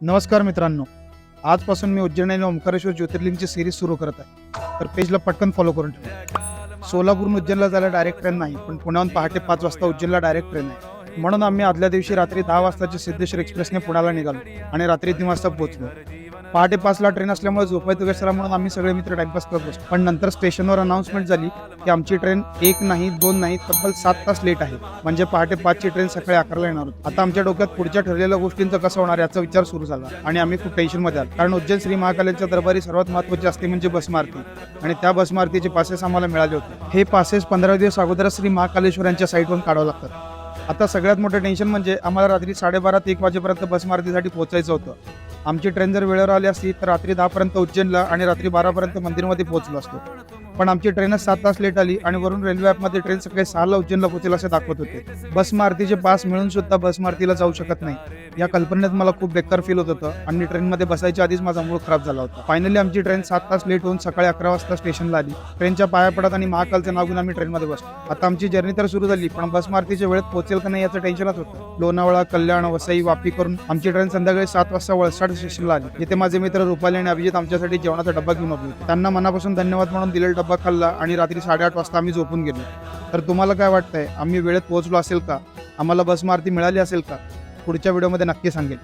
नमस्कार मित्रांनो. आजपासून मी उज्जैन आणि ओंकारेश्वर ज्योतिर्लिंगची सिरीज सुरू करत आहे. तर पेजला पटकन फॉलो करून ठेवा. सोलापूरून उज्जैनला जायला डायरेक्ट ट्रेन नाही पण पुण्याहून पहाटे पाच वाजता उज्जैनला डायरेक्ट ट्रेन आहे. म्हणून आम्ही आदल्या दिवशी रात्री दहा वाजताच्या सिद्धेश्वर एक्सप्रेसने पुण्याला निघालो आणि रात्री तीन वाजता पोहोचलो. पहाटे पाचला ट्रेन असल्यामुळे झोपायचं कशाला म्हणून आम्ही सगळे मित्र टाइमपास करत बसतो पण नंतर स्टेशनवर अनाऊन्समेंट झाली की आमची ट्रेन एक नाही दोन नाही तब्बल सात तास लेट आहे. म्हणजे पहाटे पाचची ट्रेन सकाळी अकराला येणार होती. आता आमच्या डोक्यात पुढच्या ठरलेल्या गोष्टींचं कसं होणार याचा विचार सुरू झाला आणि आम्ही खूप टेन्शनमध्ये आलो. कारण उज्जैन श्री महाकालेच्या दरबारी सर्वात महत्वाची असते म्हणजे बसमारती आणि त्या बसमारतीचे पासेस आम्हाला मिळाले होते. हे पासेस पंधरा दिवस अगोदर श्री महाकालेश्वर यांच्या साईटवरून काढावं लागतात. आता सगळ्यात मोठं टेन्शन म्हणजे आम्हाला रात्री साडेबारा ते एक वाजेपर्यंत बस मारुतीसाठी पोहोचायचं होतं. आमची ट्रेन जर वेळेवर आली असती तर रात्री दहापर्यंत उज्जैनला आणि रात्री बारापर्यंत मंदिरमध्ये पोहोचलो असतो. पण आमची ट्रेनच सात तास लेट आली आणि वरून रेल्वे ॲपमध्ये ट्रेन सकाळी सहाला उज्जैनला पोहोचेल असे दाखवत होते. बस मारुतीचे पास मिळून सुद्धा बस मारुतीला जाऊ शकत नाही. या कल्पनेत मला खूप बेकार फील होत होतं. आणि ट्रेनमध्ये बसायच्या आधीच माझा मूळ खराब झाला होता. फायनली आमची ट्रेन सात तास लेट होऊन सकाळी अकरा वाजता स्टेशनला आली. ट्रेनच्या पाया पडत आणि महाकालचं नाव घेऊन आम्ही ट्रेनमध्ये बसलो. आता आमची जर्नी तर सुरू झाली पण बस मारतीच्या वेळेत पोहोचेल का नाही याचं टेन्शनच होतं. लोणावळा कल्याण वसई वापी करून आमची ट्रेन संध्याकाळी सात वाजता वळसाड स्टेशनला आली. जिथे माझे मित्र रुपाली आणि अभिजित आमच्यासाठी जेवणाचा डब्बा घेऊन आले होते. त्यांना मनापासून धन्यवाद म्हणून दिलेला डब्बा खाल्ला आणि रात्री साडेआठ वाजता आम्ही झोपून गेलो. तर तुम्हाला काय वाटतंय? आम्ही वेळेत पोहोचलो असेल का? आम्हाला बस मारुती मिळाली असेल का? पुढच्या व्हिडिओमध्ये नक्की सांगेल